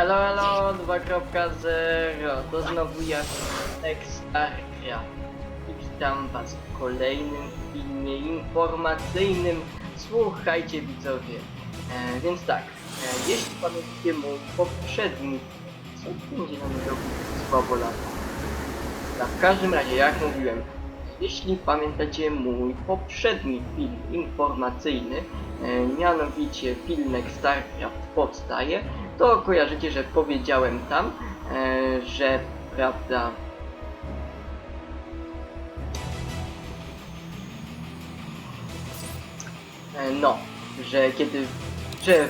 Elo, elo, 2.0, to znowu ja, Exarchia. I witam was w kolejnym filmie informacyjnym. Słuchajcie widzowie, e, więc tak, e, jeśli pamiętacie mój poprzedni, co będzie nam robić słabo lata? W każdym razie, jak mówiłem, jeśli pamiętacie mój poprzedni film informacyjny, e, mianowicie filmek StarCraft powstaje, to kojarzycie, że powiedziałem tam, e, że prawda. E, no, że kiedy. że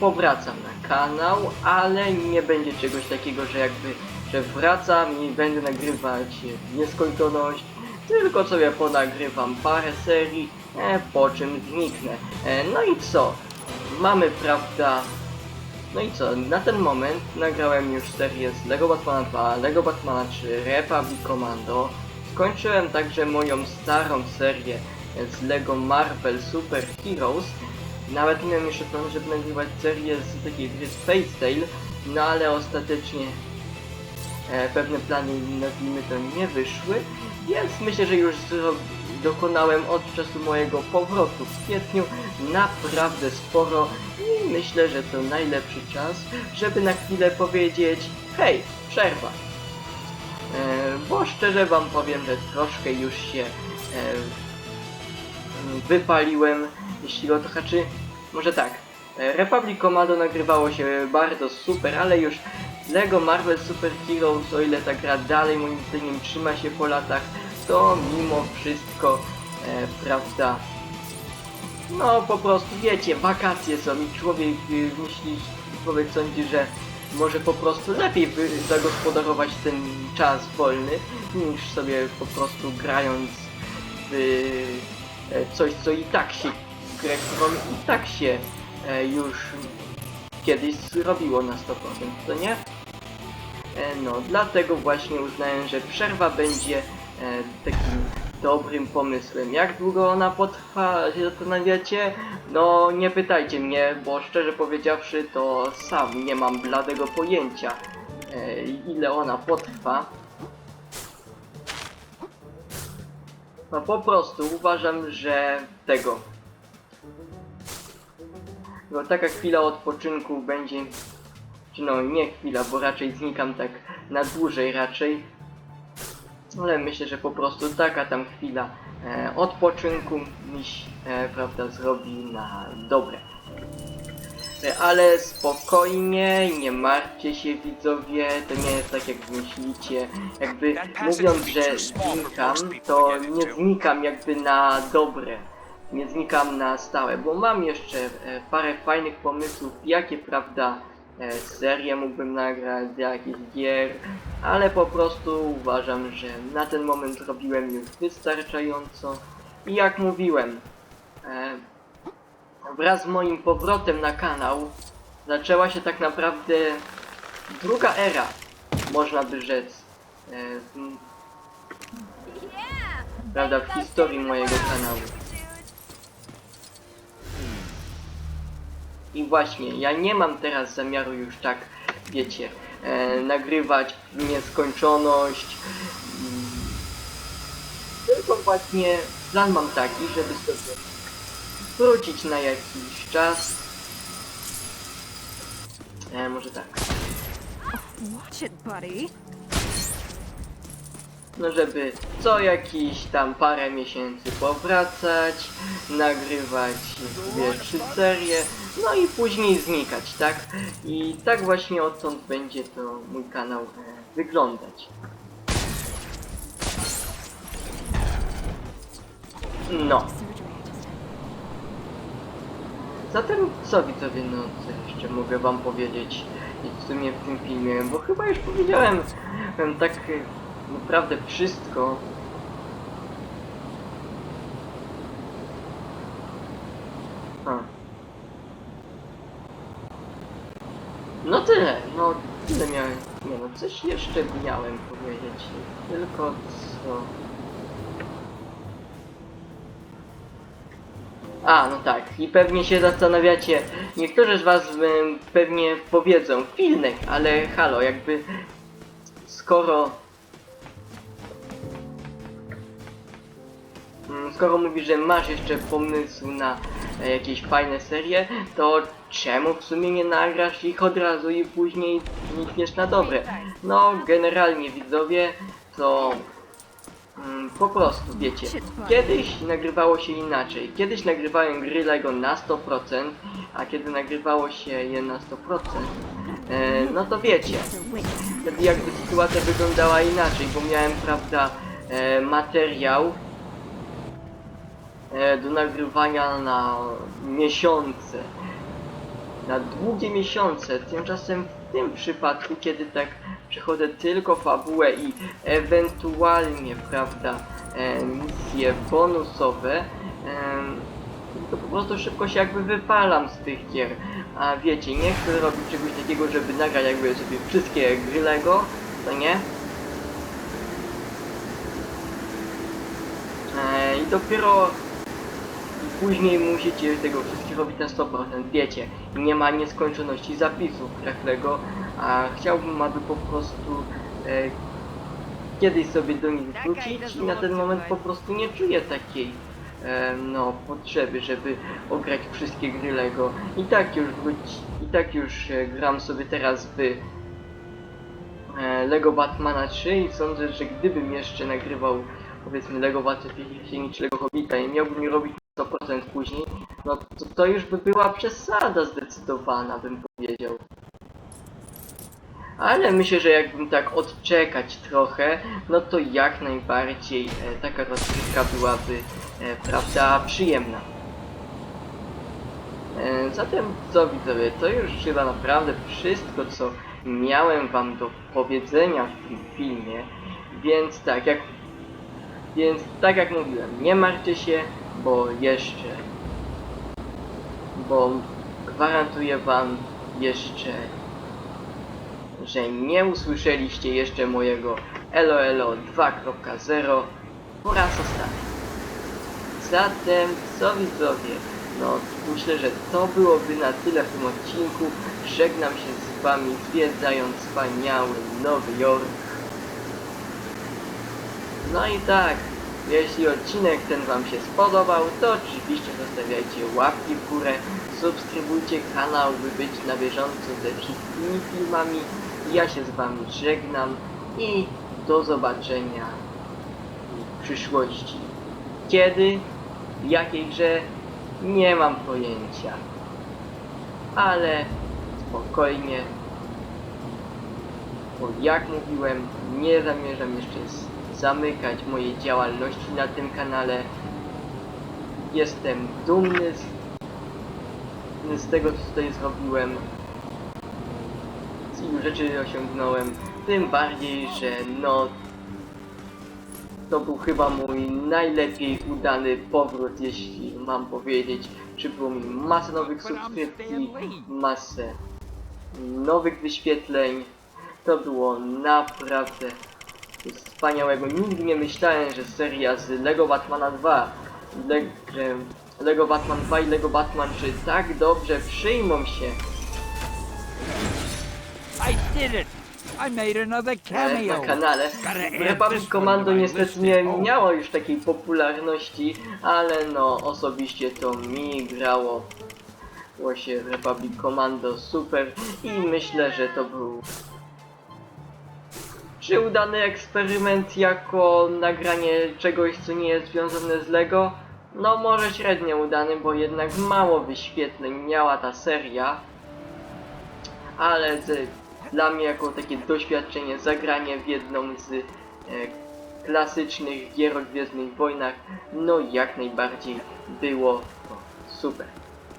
powracam na kanał, ale nie będzie czegoś takiego, że jakby. że wracam i będę nagrywać w nieskończoność, tylko sobie ponagrywam parę serii, e, po czym zniknę. E, no i co? Mamy, prawda, no i co, na ten moment nagrałem już serię z Lego Batmana 2, Lego Batmana 3, Republic Commando. Skończyłem także moją starą serię z Lego Marvel Super Heroes. Nawet miałem jeszcze plan, żeby nagrywać serię z takiej gry Space Tale, no ale ostatecznie e, pewne plany, nazwijmy to, nie wyszły, więc myślę, że już zro- dokonałem od czasu mojego powrotu w kwietniu naprawdę sporo i myślę, że to najlepszy czas, żeby na chwilę powiedzieć hej, przerwa. E, bo szczerze wam powiem, że troszkę już się e, wypaliłem, jeśli o to chodzi. Może tak, e, Republic Commando nagrywało się bardzo super, ale już Lego Marvel Super Heroes, o ile ta gra dalej moim zdaniem trzyma się po latach, to mimo wszystko, e, prawda, no po prostu wiecie, wakacje są i człowiek y, myśli, człowiek sądzi, że może po prostu lepiej by zagospodarować ten czas wolny, niż sobie po prostu grając w e, coś, co i tak się, grę, którą i tak się e, już kiedyś zrobiło na 100%, to nie? E, No, dlatego właśnie uznałem, że przerwa będzie e, takim dobrym pomysłem. Jak długo ona potrwa, się zastanawiacie? No, nie pytajcie mnie, bo szczerze powiedziawszy, to sam nie mam bladego pojęcia, e, ile ona potrwa. No po prostu uważam, że tego. No taka chwila odpoczynku będzie, czy no nie chwila, bo raczej znikam tak na dłużej raczej. Ale myślę, że po prostu taka tam chwila e, odpoczynku mi się, e, prawda, zrobi na dobre. E, Ale spokojnie, nie martwcie się widzowie, to nie jest tak jak myślicie. Jakby mówiąc, że znikam, to nie znikam jakby na dobre. Nie znikam na stałe, bo mam jeszcze e, parę fajnych pomysłów, jakie prawda e, serie mógłbym nagrać, z jakich gier, ale po prostu uważam, że na ten moment zrobiłem już wystarczająco i jak mówiłem, e, wraz z moim powrotem na kanał zaczęła się tak naprawdę druga era, można by rzec, e, prawda, w historii mojego kanału. I właśnie, ja nie mam teraz zamiaru już tak, wiecie, e, nagrywać w nieskończoność. Tylko właśnie plan mam taki, żeby sobie wrócić na jakiś czas. E, może tak. Watch it, buddy. No żeby co jakiś tam parę miesięcy powracać, nagrywać dwie, trzy serie, no i później znikać, tak? I tak właśnie odtąd będzie to mój kanał wyglądać. No. Zatem co widzowie, no co jeszcze mogę wam powiedzieć w sumie w tym filmie, bo chyba już powiedziałem em, tak naprawdę wszystko. A. No tyle, no tyle miałem, nie no, coś jeszcze miałem powiedzieć, tylko co... A, no tak. I pewnie się zastanawiacie, niektórzy z was em, pewnie powiedzą, Filmek, ale halo, jakby skoro Skoro mówisz, że masz jeszcze pomysł na e, jakieś fajne serie, to czemu w sumie nie nagrasz ich od razu i później znikniesz na dobre? No, generalnie widzowie, to mm, po prostu wiecie, kiedyś nagrywało się inaczej. Kiedyś nagrywałem gry Lego na 100%, a kiedy nagrywało się je na 100%, e, no to wiecie, wtedy jakby sytuacja wyglądała inaczej, bo miałem, prawda, e, materiał e, do nagrywania na miesiące, na długie miesiące. Tymczasem w tym przypadku, kiedy tak przechodzę tylko fabułę i ewentualnie, prawda, e, misje bonusowe, em, to po prostu szybko się jakby wypalam z tych gier. A wiecie, nie chcę robić czegoś takiego, żeby nagrać jakby sobie wszystkie gry Lego, to nie? E, I dopiero później musicie tego wszystkiego robić na 100%, wiecie, nie ma nieskończoności zapisów Lego, a chciałbym, aby po prostu e, kiedyś sobie do nich wrócić i na ten moment po prostu nie czuję takiej e, no, potrzeby, żeby ograć wszystkie gry Lego. I tak już wróć, i tak już e, gram sobie teraz w e, Lego Batmana 3 i sądzę, że gdybym jeszcze nagrywał powiedzmy Lego Battlefield czy Lego Hobbita i miałbym je robić 100% później, no to, to już by była przesada zdecydowana, bym powiedział. Ale myślę, że jakbym tak odczekać trochę, no to jak najbardziej e, taka rozgrywka byłaby, e, prawda, przyjemna. E, zatem co widzowie, to już chyba naprawdę wszystko, co miałem wam do powiedzenia w tym filmie, więc tak jak więc tak jak mówiłem, nie martwcie się, bo jeszcze bo gwarantuję wam jeszcze że nie usłyszeliście jeszcze mojego LOLO 2.0 po raz ostatni. Zatem, co widzowie, no myślę, że to byłoby na tyle w tym odcinku. Żegnam się z wami, zwiedzając wspaniały Nowy Jork. No i tak, jeśli odcinek ten wam się spodobał, to oczywiście zostawiajcie łapki w górę, subskrybujcie kanał, by być na bieżąco ze wszystkimi filmami. Ja się z wami żegnam i do zobaczenia w przyszłości. Kiedy? W jakiej grze? Nie mam pojęcia. Ale spokojnie. Bo jak mówiłem, nie zamierzam jeszcze zamykać mojej działalności na tym kanale. Jestem dumny z, z tego, co tutaj zrobiłem. Z ilu rzeczy osiągnąłem. Tym bardziej, że no to był chyba mój najlepiej udany powrót, jeśli mam powiedzieć. Przybyło mi masę nowych subskrypcji, masę nowych wyświetleń. To było naprawdę coś wspaniałego. Nigdy nie myślałem, że seria z Lego Batmana 2, Le że Lego Batman 2 i Lego Batman 3 tak dobrze przyjmą się. I did it! I made another e, na cameo! kanale. Republic Commando niestety nie miało już takiej popularności, ale no osobiście to mi grało było się w Republic Commando super i myślę, że to był czy udany eksperyment jako nagranie czegoś, co nie jest związane z LEGO? No może średnio udany, bo jednak mało wyświetleń miała ta seria ale z, dla mnie jako takie doświadczenie, zagranie w jedną z e, klasycznych gier o Gwiezdnych Wojnach, no jak najbardziej było super.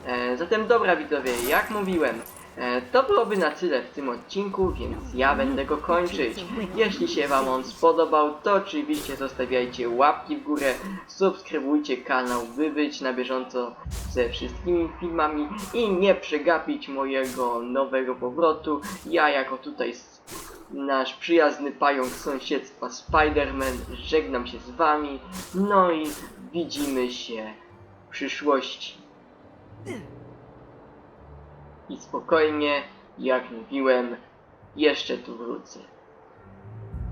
E, zatem dobra widzowie, jak mówiłem, e, to byłoby na tyle w tym odcinku, więc ja będę go kończyć. Jeśli się wam on spodobał, to oczywiście zostawiajcie łapki w górę, subskrybujcie kanał, by być na bieżąco ze wszystkimi filmami i nie przegapić mojego nowego powrotu. Ja jako tutaj nasz przyjazny pająk sąsiedztwa Spider-Man żegnam się z wami, no i widzimy się w przyszłości. I spokojnie, jak mówiłem, jeszcze tu wrócę.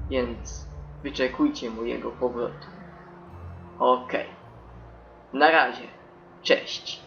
Więc wyczekujcie mojego powrotu. Okej. Na razie. Cześć.